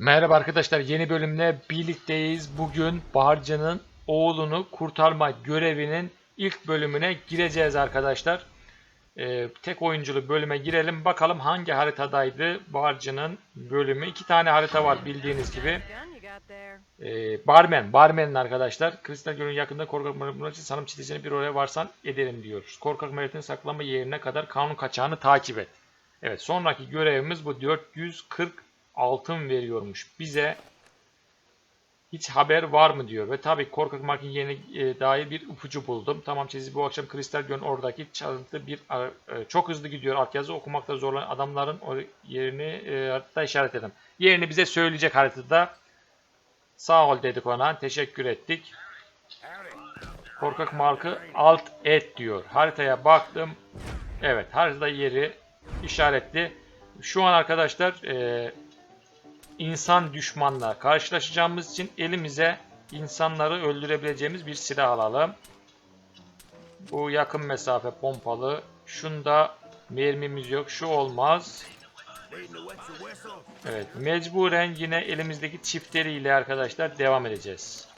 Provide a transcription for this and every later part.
Merhaba arkadaşlar yeni bölümle birlikteyiz. Bugün Barca'nın oğlunu kurtarma görevinin ilk bölümüne gireceğiz arkadaşlar. Ee, tek oyunculu bölüme girelim. Bakalım hangi haritadaydı Barca'nın bölümü. İki tane harita var bildiğiniz gibi. Ee, barmen, barmenin arkadaşlar. Kristal Gölü'nün yakında korkak meritin için sanım çitesini bir oraya varsan ederim diyor. Korkak meritin saklanma yerine kadar kanun kaçağını takip et. Evet sonraki görevimiz bu 440 altın veriyormuş bize. Hiç haber var mı diyor. Ve tabii korkak markin yerine e, dair bir ipucu buldum. Tamam sizi bu akşam Kristal Gölü'nün oradaki çalıntı bir e, çok hızlı gidiyor. Altyazı okumakta zorlanan adamların o yerini e, haritada işaret edin. Yerini bize söyleyecek haritada. Sağ ol dedik ona. Teşekkür ettik. Korkak markı alt et diyor. Haritaya baktım. Evet haritada yeri işaretli. Şu an arkadaşlar e, insan düşmanla karşılaşacağımız için elimize insanları öldürebileceğimiz bir silah alalım. Bu yakın mesafe pompalı. Şunda mermimiz yok. Şu olmaz. Evet, mecburen yine elimizdeki çiftleriyle arkadaşlar devam edeceğiz.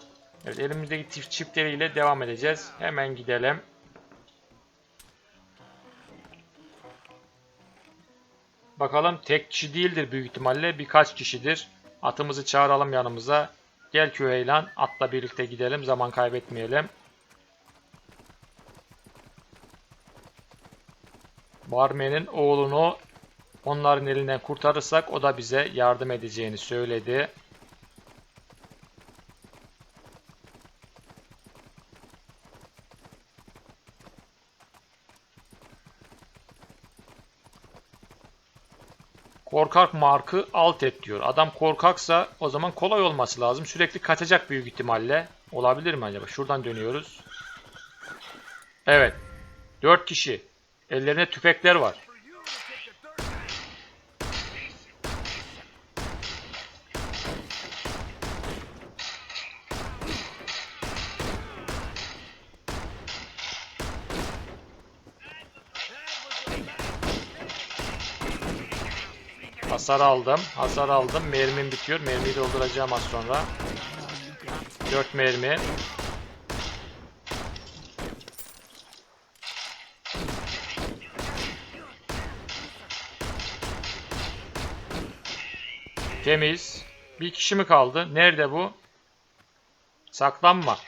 Evet, elimizdeki çift çiftleriyle devam edeceğiz. Hemen gidelim. Bakalım tek kişi değildir büyük ihtimalle. Birkaç kişidir. Atımızı çağıralım yanımıza. Gel Küheylan. Atla birlikte gidelim. Zaman kaybetmeyelim. Barmen'in oğlunu onların elinden kurtarırsak o da bize yardım edeceğini söyledi. Korkak markı alt et diyor. Adam korkaksa o zaman kolay olması lazım. Sürekli kaçacak büyük ihtimalle. Olabilir mi acaba? Şuradan dönüyoruz. Evet. 4 kişi. Ellerinde tüfekler var. Hasar aldım. Hasar aldım. Mermim bitiyor. Mermiyi dolduracağım az sonra. 4 mermi. Temiz. Bir kişi mi kaldı? Nerede bu? Saklanma.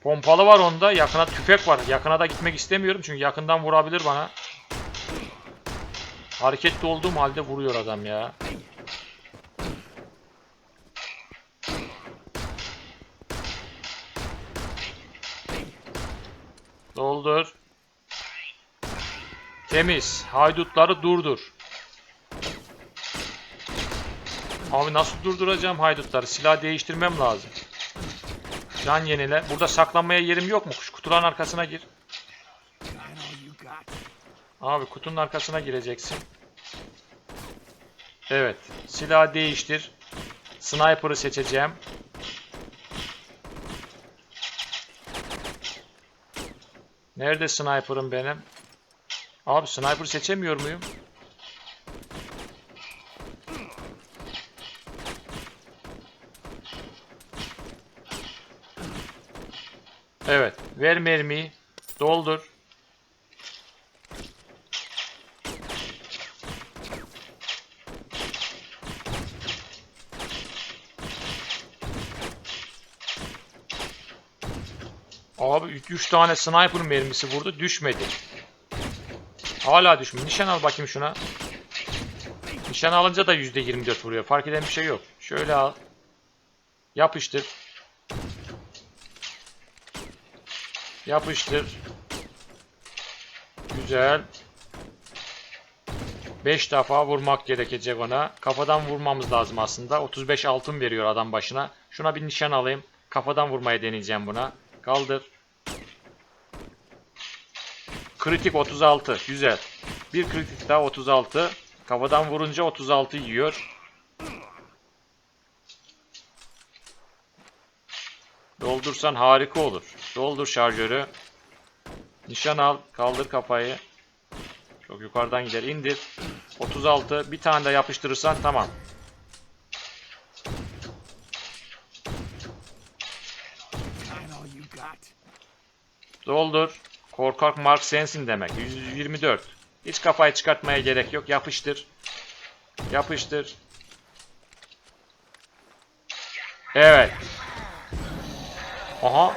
Pompalı var onda. Yakına tüfek var. Yakına da gitmek istemiyorum. Çünkü yakından vurabilir bana. Hareketli olduğum halde vuruyor adam ya. Doldur. Temiz. Haydutları durdur. Abi nasıl durduracağım haydutları? Silah değiştirmem lazım. Can yenile. Burada saklanmaya yerim yok mu? Şu kutuların arkasına gir. Abi kutunun arkasına gireceksin. Evet. Silah değiştir. Sniper'ı seçeceğim. Nerede sniper'ım benim? Abi sniper seçemiyor muyum? Evet. Ver mermiyi. Doldur. Abi 3 tane sniper mermisi vurdu. Düşmedi. Hala düşmedi. Nişan al bakayım şuna. Nişan alınca da %24 vuruyor. Fark eden bir şey yok. Şöyle al. Yapıştır. Yapıştır. Güzel. 5 defa vurmak gerekecek ona. Kafadan vurmamız lazım aslında. 35 altın veriyor adam başına. Şuna bir nişan alayım. Kafadan vurmaya deneyeceğim buna. Kaldır. Kritik 36. Güzel. Bir kritik daha 36. Kafadan vurunca 36 yiyor. Doldursan harika olur. Doldur şarjörü. Nişan al. Kaldır kafayı. Çok yukarıdan gider. indir. 36. Bir tane de yapıştırırsan tamam. Doldur. Korkak Mark sensin demek. 124. Hiç kafayı çıkartmaya gerek yok. Yapıştır. Yapıştır. Evet. Aha.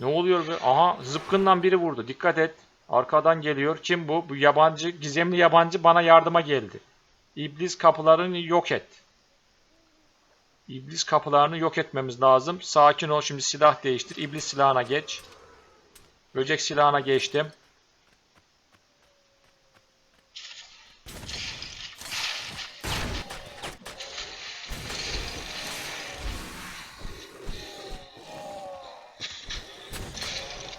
Ne oluyor be? Aha zıpkından biri vurdu. Dikkat et. Arkadan geliyor. Kim bu? Bu yabancı, gizemli yabancı bana yardıma geldi. İblis kapılarını yok et. İblis kapılarını yok etmemiz lazım. Sakin ol. Şimdi silah değiştir. İblis silahına geç. Böcek silahına geçtim.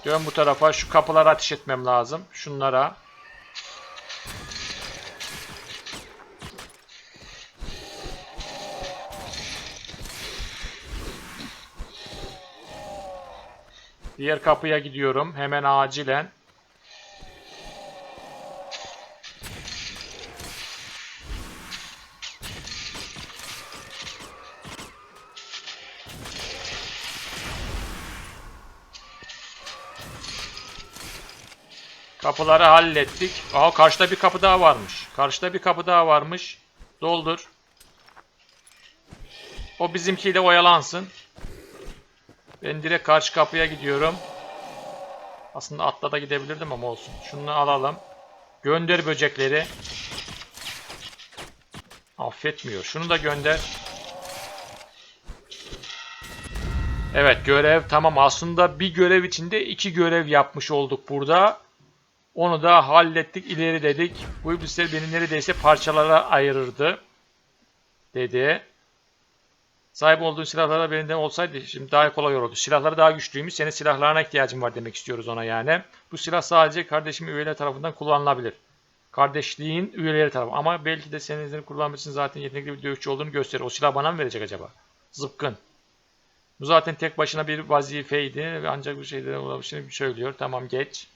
Dön bu tarafa. Şu kapılara ateş etmem lazım. Şunlara. Diğer kapıya gidiyorum. Hemen acilen. Kapıları hallettik. Aha karşıda bir kapı daha varmış. Karşıda bir kapı daha varmış. Doldur. O bizimkiyle oyalansın. Ben direkt karşı kapıya gidiyorum. Aslında atla da gidebilirdim ama olsun. Şunu alalım. Gönder böcekleri. Affetmiyor. Şunu da gönder. Evet görev tamam. Aslında bir görev içinde iki görev yapmış olduk burada. Onu da hallettik. ileri dedik. Bu iblisler beni neredeyse parçalara ayırırdı. Dedi. Sahip olduğun silahlara benden olsaydı şimdi daha kolay olurdu. Silahları daha güçlüymüş. Senin silahlarına ihtiyacın var demek istiyoruz ona yani. Bu silah sadece kardeşimin üyeleri tarafından kullanılabilir. Kardeşliğin üyeleri tarafından. Ama belki de senin izini kullanmak zaten yetenekli bir dövüşçü olduğunu gösterir. O silah bana mı verecek acaba? Zıpkın. Bu zaten tek başına bir vazifeydi. Ancak bu şeylere ulaşını söylüyor. Tamam geç.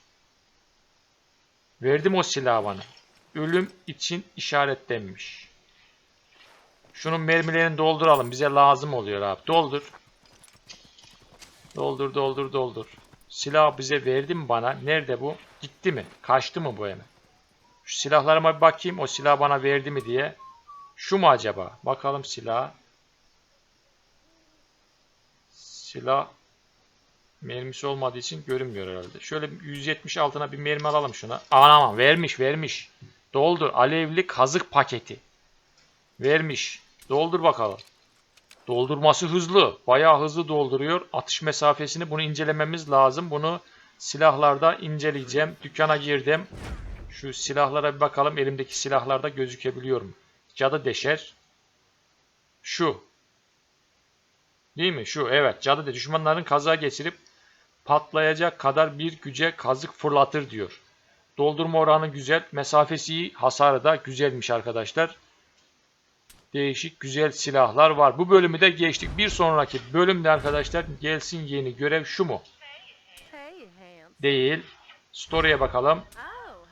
Verdim o silahı bana. Ölüm için işaretlenmiş. Şunun mermilerini dolduralım. Bize lazım oluyor abi. Doldur. Doldur, doldur, doldur. Silah bize verdi mi bana? Nerede bu? Gitti mi? Kaçtı mı bu hemen? Şu silahlarıma bir bakayım. O silah bana verdi mi diye. Şu mu acaba? Bakalım silah. Silah mermisi olmadığı için görünmüyor herhalde. Şöyle 170 altına bir mermi alalım şuna. Anam vermiş vermiş. Doldur. Alevli kazık paketi. Vermiş. Doldur bakalım. Doldurması hızlı. Bayağı hızlı dolduruyor. Atış mesafesini bunu incelememiz lazım. Bunu silahlarda inceleyeceğim. Dükkana girdim. Şu silahlara bir bakalım. Elimdeki silahlarda gözükebiliyor mu? Cadı deşer. Şu. Değil mi? Şu. Evet. Cadı de düşmanların kaza geçirip patlayacak kadar bir güce kazık fırlatır diyor. Doldurma oranı güzel. Mesafesi. Hasarı da güzelmiş arkadaşlar değişik güzel silahlar var. Bu bölümü de geçtik. Bir sonraki bölümde arkadaşlar gelsin yeni görev şu mu? Değil. Story'e bakalım.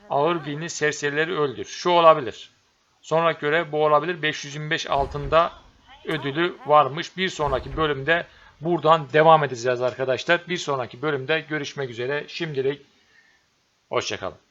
Ağır binli serserileri öldür. Şu olabilir. Sonraki görev bu olabilir. 525 altında ödülü varmış. Bir sonraki bölümde buradan devam edeceğiz arkadaşlar. Bir sonraki bölümde görüşmek üzere. Şimdilik hoşçakalın.